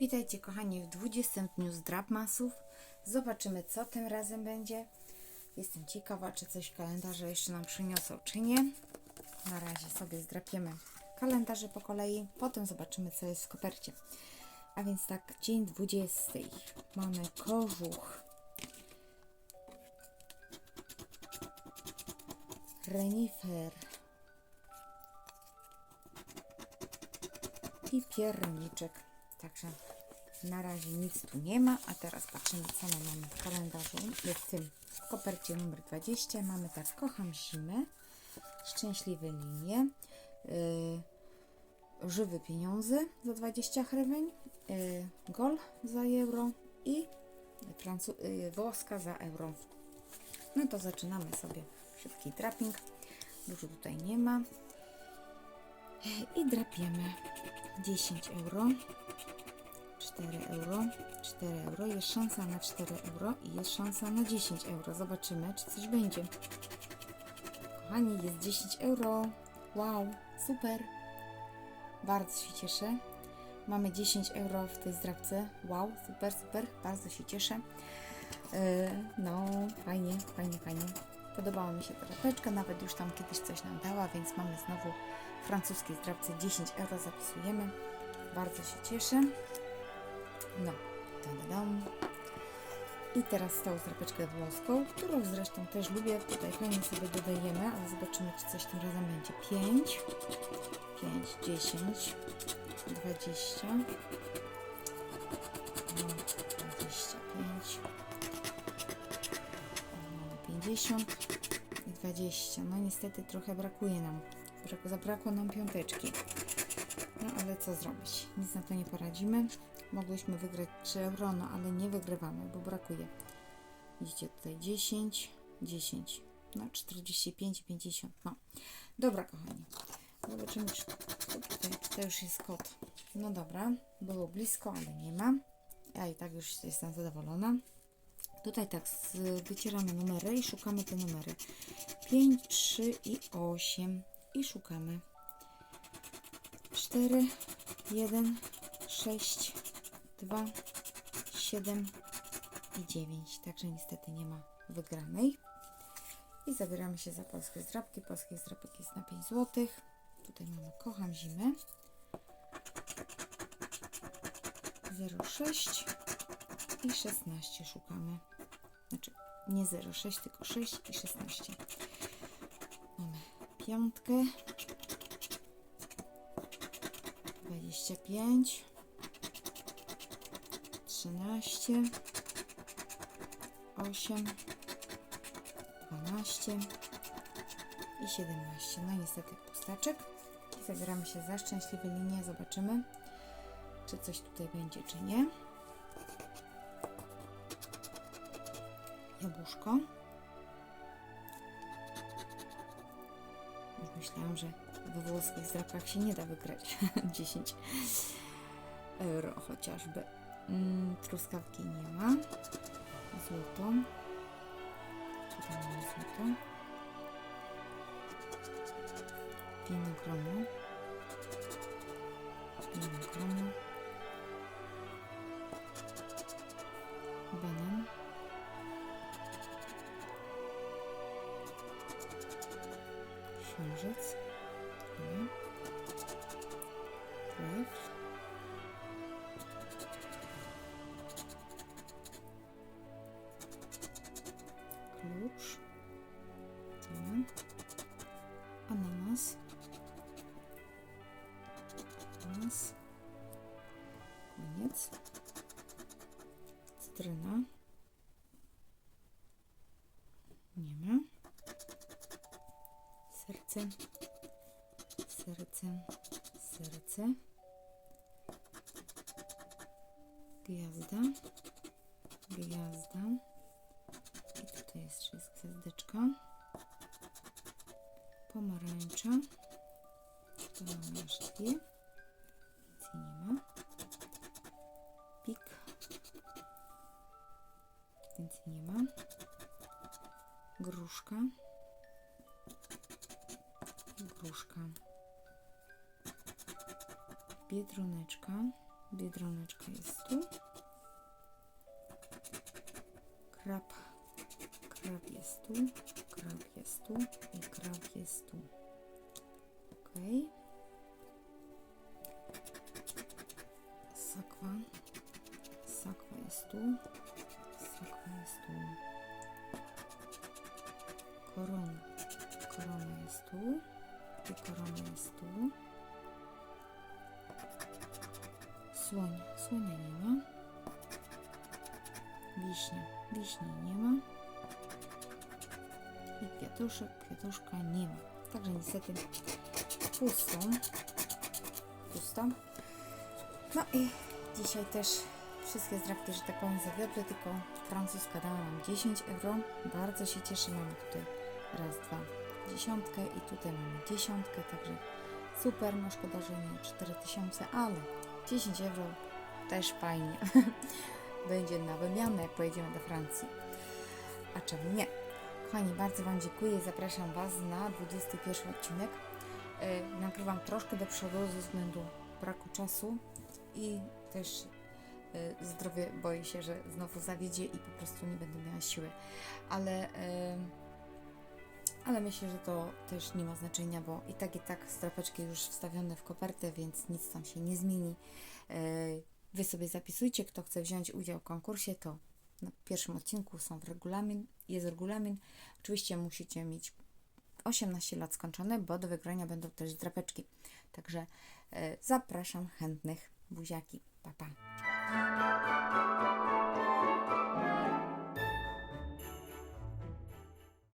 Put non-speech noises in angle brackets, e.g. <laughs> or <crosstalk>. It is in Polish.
Witajcie kochani w 20 dniu z Drapmasów. Zobaczymy co tym razem będzie. Jestem ciekawa, czy coś kalendarze jeszcze nam przyniosą, czy nie. Na razie sobie zdrapiemy kalendarze po kolei, potem zobaczymy co jest w kopercie. A więc tak, dzień 20. Mamy kożuch. Renifer. i pierniczek. Także na razie nic tu nie ma, a teraz patrzymy co my mamy w kalendarzu. W tym kopercie numer 20. Mamy tak, kocham zimę, szczęśliwe linie, yy, żywe pieniądze za 20 hryweń, yy, gol za euro i yy, włoska za euro. No to zaczynamy sobie szybki trapping. Dużo tutaj nie ma. I drapiemy 10 euro, 4 euro, 4 euro. Jest szansa na 4 euro i jest szansa na 10 euro. Zobaczymy, czy coś będzie. Kochani, jest 10 euro. Wow, super. Bardzo się cieszę. Mamy 10 euro w tej zdrabce. Wow, super, super. Bardzo się cieszę. Yy, no, fajnie, fajnie, fajnie. Podobała mi się ta rapeczka, nawet już tam kiedyś coś nam dała, więc mamy znowu francuskiej zdrabce 10 euro zapisujemy. Bardzo się cieszę. No, dam, dam. I teraz tą zdrapeczkę włoską, którą zresztą też lubię. Tutaj fajnie sobie dodajemy, ale zobaczymy, czy coś tym razem będzie. 5, 5, 10, 20, no, 25, o, mamy 50 i 20. No niestety trochę brakuje nam. Brak- Zabrakło nam piąteczki. No ale co zrobić? Nic na to nie poradzimy. Mogłyśmy wygrać 3 euro, no ale nie wygrywamy, bo brakuje. Widzicie tutaj 10, 10, no 45, 50. No dobra, kochani. Zobaczymy, czy tutaj, to już jest kod. No dobra, było blisko, ale nie ma. Ja i tak już jestem zadowolona. Tutaj tak, wycieramy numery i szukamy te numery. 5, 3 i 8 i szukamy 4, 1, 6, 2, 7 i 9. Także niestety nie ma wygranej. I zabieramy się za polskie zdrabki. Polski zdrabek jest na 5 zł. Tutaj mamy Kocham Zimę. 06 i 16 szukamy. Znaczy nie 06, tylko 6 i 16. Piątkę. 25. 13. 8. 12. I 17. No niestety pustaczek. Zabieramy się za szczęśliwe linie. Zobaczymy, czy coś tutaj będzie, czy nie. Jabłuszko. Myślałam, że we włoskich zdrapkach się nie da wygrać <laughs> 10 euro chociażby. Mm, truskawki nie ma. Złoto. Tutaj mamy złoto. Winogrono. Winogrono. Снежец. Лайф. Ключ. Тимон. Ананас. Ананас. Конец. Страна. Нема. Serce. Serce. Serce. Gwiazda. Gwiazda. I tutaj jest jest gwiazdeczka. Pomarańcza. Tu mamy aż dwie. Więcej nie ma. Pik. Więcej nie ma. Gruszka. Biedroneczka. Biedroneczka jest tu. Krab. Krab jest tu. Krab jest tu. I krab jest tu. Ok. Sakwa. Sakwa jest tu. Sakwa jest tu. Korona. Korona jest tu. I korona jest tu. Słoń. Słonia nie ma. Wiśnia. Wiśni nie ma. I kwiatuszek. Kwiatuszka nie ma. Także niestety pusto. Pusto. No i dzisiaj też wszystkie zdrabki, że tak powiem, zawiodły, tylko francuska dała nam 10 euro. Bardzo się cieszę, mamy tutaj raz, dwa, dziesiątkę i tutaj mamy dziesiątkę, także super, no szkoda, że nie 4000, ale 10 euro też fajnie. <laughs> Będzie na wymianę, jak pojedziemy do Francji. A czemu nie? Kochani, bardzo Wam dziękuję. Zapraszam Was na 21 odcinek. Yy, nagrywam troszkę do przodu ze względu braku czasu i też y, zdrowie boję się, że znowu zawiedzie i po prostu nie będę miała siły. Ale, y, ale myślę, że to też nie ma znaczenia, bo i tak i tak strapeczki już wstawione w kopertę, więc nic tam się nie zmieni. Y, Wy sobie zapisujcie, kto chce wziąć udział w konkursie, to na pierwszym odcinku są w regulamin, jest regulamin. Oczywiście musicie mieć 18 lat skończone, bo do wygrania będą też drapeczki. Także e, zapraszam chętnych buziaki. Pa, pa.